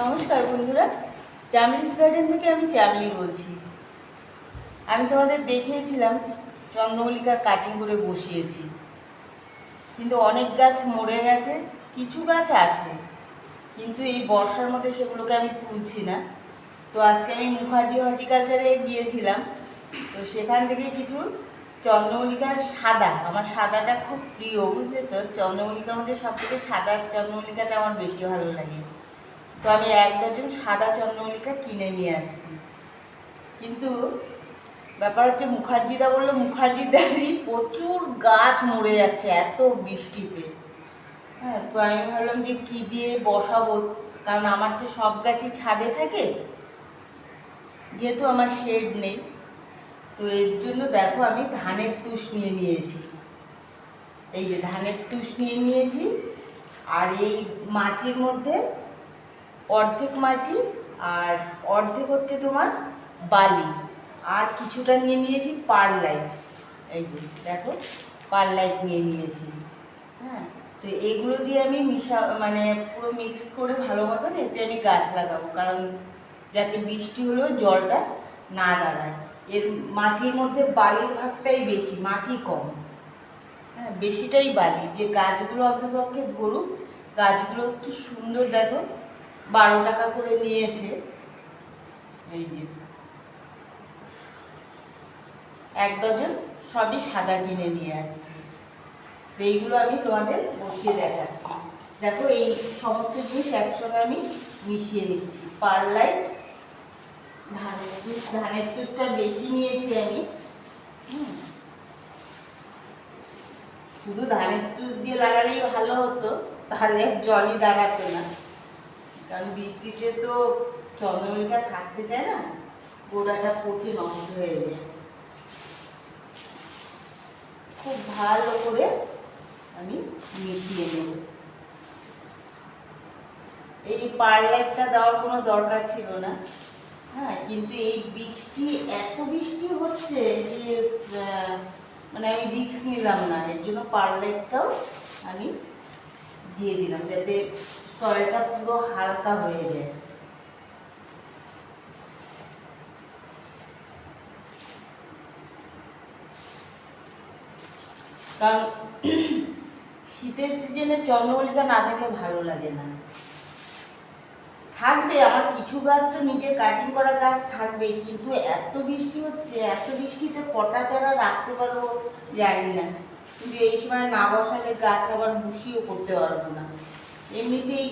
নমস্কার বন্ধুরা চামলিস গার্ডেন থেকে আমি চামলি বলছি। আমি তোমাদের দেখিয়েছিলাম চন্দ্রমল্লিকার কাটিং করে বসিয়েছি। কিন্তু অনেক গাছ মরে গেছে, কিছু গাছ আছে, কিন্তু এই বর্ষার মধ্যে সেগুলোকে আমি তুলছি না। তো আজকে আমি মুখার্জি হর্টিকালচারে গিয়েছিলাম, তো সেখান থেকে কিছু চন্দ্রমল্লিকার সাদা, আমার সাদাটা খুব প্রিয়, বুঝলে তো? চন্দ্রমল্লিকার মধ্যে সব থেকে সাদা চন্দ্রমল্লিকাটা আমার বেশি ভালো লাগে। তো আমি এক ডজন সাদা চন্দ্রমল্লিকা কিনে নিয়ে আসছি। কিন্তু ব্যাপার হচ্ছে মুখার্জিদা বলল, মুখার্জিদারই প্রচুর গাছ মরে যাচ্ছে, এত বৃষ্টিতে। হ্যাঁ তো আমি ভাবলাম যে কি দিয়ে বসাবো? কারণ আমার তো সব গাছই ছাদে থাকে। যেহেতু আমার শেড নেই, তো এর জন্য দেখো আমি ধানের তুষ নিয়ে নিয়েছি। এই যে ধানের তুষ নিয়ে নিয়েছি, আর এই মাটির মধ্যে অর্ধেক মাটি আর অর্ধেক হচ্ছে তোমার বালি। আর কিছুটা নিয়ে নিয়েছি পারলাইট এই যে, দেখো পারলাইট নিয়ে নিয়েছি। হ্যাঁ তো এগুলো দিয়ে আমি মিশা মানে পুরো মিক্স করে ভালো মতন এতে আমি গাছ লাগাবো। কারণ যাতে বৃষ্টি হলেও জলটা না দাঁড়ায়। এর মাটির মধ্যে বালির ভাগটাই বেশি, মাটি কম। হ্যাঁ বেশিটাই বালি। যে গাছগুলো অন্ততপক্ষে ধরুক, গাছগুলো কি সুন্দর দেখো বারো টাকা করে নিয়েছে। এই যে। এক ডজন সবই সাদা কিনে নিয়ে আসছি। এইগুলো আমি তোমাদের বসিয়ে দেখাচ্ছি। দেখো, এই সমস্ত জিনিস একসঙ্গে আমি মিশিয়ে নিচ্ছি। পারলাইট ধানের তুষ ধানের তুষটা বেশি নিয়েছি আমি। শুধু ধানের তুষ দিয়ে লাগালেই ভালো হতো, তাহলে জলই দাঁড়াতো না। কারণ বৃষ্টিতে তো চন্দ্রমল্লিকা থাকতে চায় না, গোড়াটা পচে নষ্ট হয়ে যায়। খুব ভালো করে আমি মিশিয়ে নেব। এই পারলাইটটা দেওয়ার কোনো দরকার ছিল না। হ্যাঁ কিন্তু এই বৃষ্টি, এত বৃষ্টি হচ্ছে যে মানে আমি রিক্স নিলাম না। এর জন্য পারলাইটটাও আমি দিয়ে দিলাম, যাতে সয়েলটা পুরো হালকা হয়ে যায়। কারণ শীতের সিজনে চন্দ্রমল্লিকা না থাকলে ভালো লাগে না। থাকবে, আমার কিছু গাছ তো নিজের কাটিং করা গাছ থাকবে, কিন্তু এত বৃষ্টি হচ্ছে, এত বৃষ্টিতে কটা চারা রাখতে পারব জানি না। কিন্তু এই সময় না বসালে গাছ আবার বুসিও করতে পারব না। এমনিতেই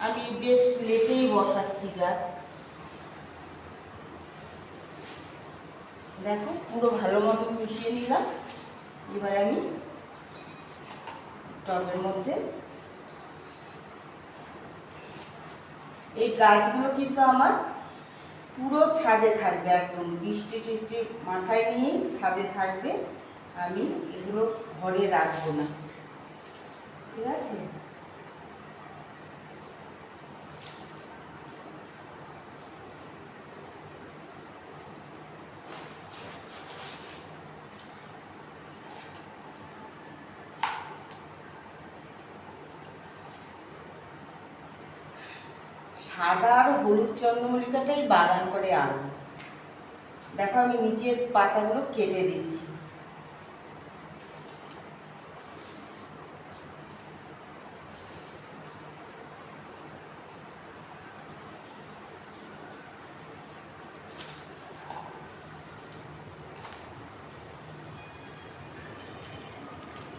আমি বেশ লেটেই বসাচ্ছি গাছ। দেখো, পুরো ভালো মতো মিশিয়ে নিলাম। এবার আমি টবের মধ্যে এই গাছগুলো কিন্তু আমার পুরো ছাদে থাকবে একদম। বৃষ্টি টিষ্টি মাথায় নিয়ে ছাদে থাকবে। আমি এগুলো ঘরে রাখব না। ঠিক আছে? সাদা আর হলুদ চন্দ্রমল্লিকাটাই বাগান করে আলো। দেখো আমি নিচের পাতাগুলো কেটে দিচ্ছি।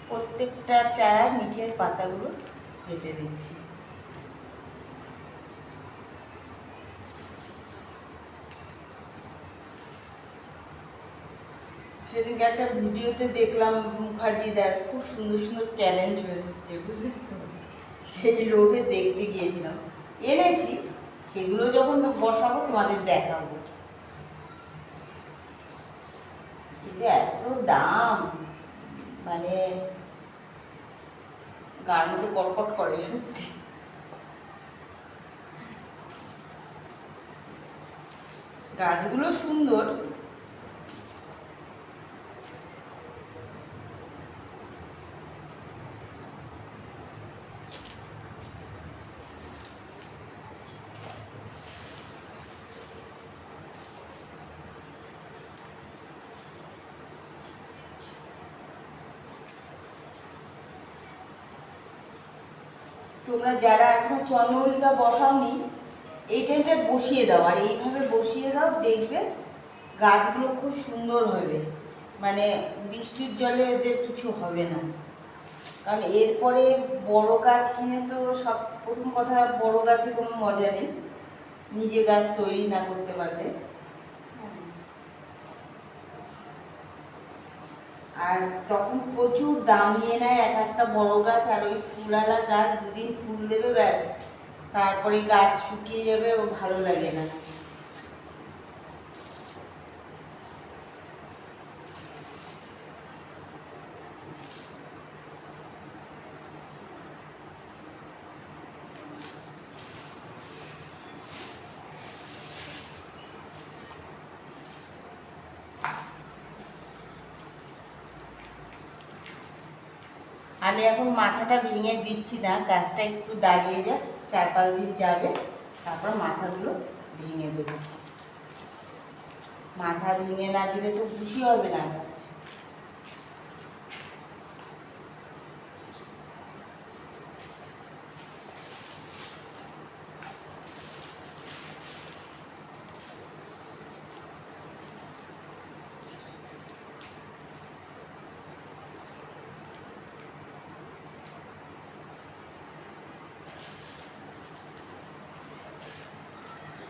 প্রত্যেকটা চারার নিচের পাতাগুলো কেটে দিচ্ছি। সেদিনকে একটা ভিডিওতে দেখলাম মুখার্জিদার খুব সুন্দর সুন্দর চ্যালেঞ্জ এসছে বুঝলি সেই লোভে দেখতে গিয়েছিলাম। এনেছি, সেগুলো যখন বসাবো তোমাদের দেখাবো। কিন্তু এত দাম মানে গার মধ্যে কটকট করে সত্যি। গাছগুলো সুন্দর তোমরা যারা এখনও চন্দ্রমল্লিকা বসাওনি, এই টাইমটা বসিয়ে দাও। আর এইভাবে বসিয়ে দাও, দেখবে গাছগুলো খুব সুন্দর হবে। মানে বৃষ্টির জলে এদের কিছু হবে না। কারণ এরপরে বড় গাছ কিনে তো সব, প্রথম কথা বড় গাছে কোনো মজা নেই। নিজে গাছ তৈরি না করতে পারলে। আর তখন প্রচুর দাম নিয়ে নেয় এক একটা বড় গাছ আর ওই ফুলালা গাছ দুদিন ফুল দেবে ব্যাস। তারপরে গাছ শুকিয়ে যাবে ও ভালো লাগে না। আমি এখন মাথাটা ভেঙে দিচ্ছি না, গাছটা একটু দাঁড়িয়ে যাক, চার পাঁচ দিন যাবে, তারপর মাথাগুলো ভেঙে দেবো। মাথা ভেঙে না দিলে তো খুশি হবে না গাছ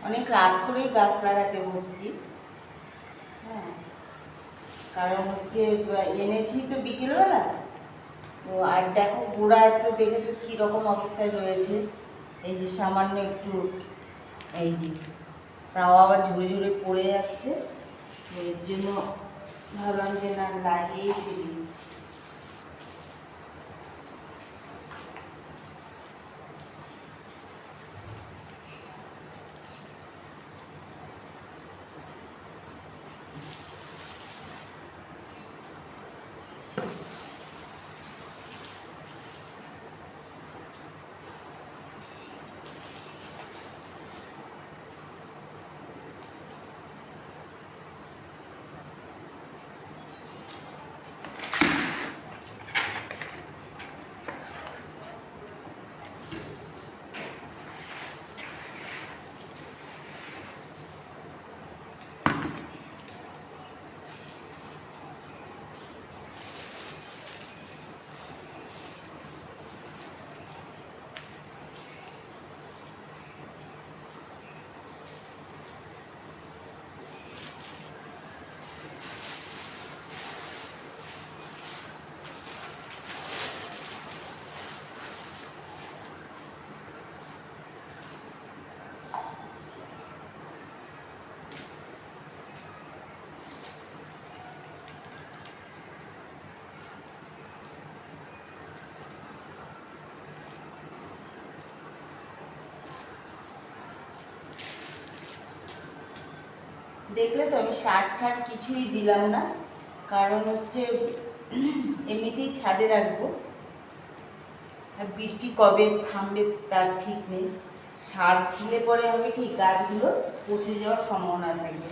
অনেক রাত করেই গাছ লাগাতে বসছি। হ্যাঁ। কারণ হচ্ছে এনেছি তো বিকেলবেলা। তো আর দেখো গোড়ায় তো দেখেছ কীরকম অবস্থায় রয়েছে। এই যে সামান্য একটু, এই যে, তাও আবার ঝরে ঝরে পড়ে যাচ্ছে। এর জন্য ভাবলাম যে না, লাগিয়েই ফেলি। দেখলে তো আমি শার্ট ঠাট কিছুই দিলাম না। কারণ হচ্ছে এমনিতেই ছাদে রাখব। আর বৃষ্টি কবে থামবে তার ঠিক নেই। সার দিলে পরে হবে কি, গাছগুলো পচে যাওয়ার সম্ভাবনা থাকবে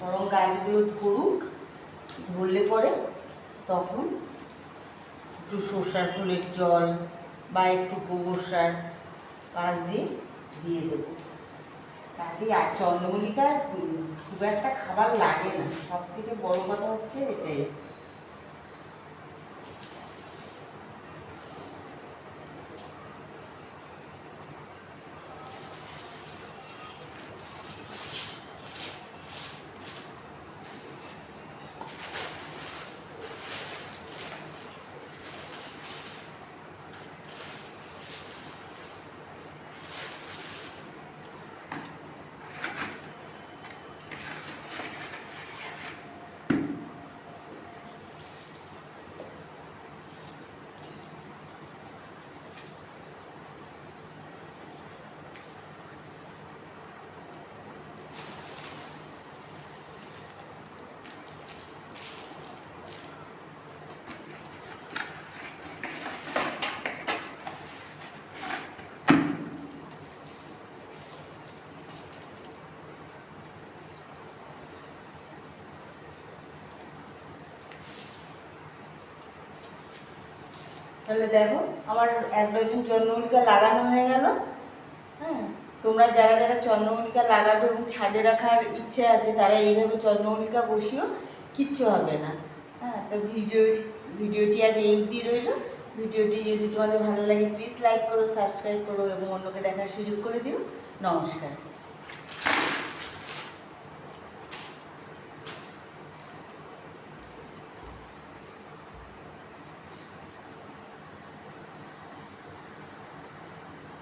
বরং গাছগুলো ধরুক, ধরলে পরে তখন একটু সর্ষার ফুলের জল বা একটু গোবর সার পাশ দিয়ে দিয়ে দেবো। তাতে আর চন্দ্রমণিটা খুব একটা খাবার লাগে না। সব থেকে বড় কথা হচ্ছে এটাই। তাহলে দেখো, আমার এক ডজন চন্দ্রমল্লিকা লাগানো হয়ে গেল। হ্যাঁ তোমরা যারা যারা চন্দ্রমল্লিকা লাগাবে এবং ছাদে রাখার ইচ্ছে আছে, তারা এইভাবে চন্দ্রমল্লিকা বসিও কিচ্ছু হবে না। হ্যাঁ তো ভিডিও ভিডিওটি আজ এই অবধি রইল। ভিডিওটি যদি তোমাদের ভালো লাগে প্লিজ লাইক করো সাবস্ক্রাইব করো এবং অন্যকে দেখার সুযোগ করে দিও। নমস্কার।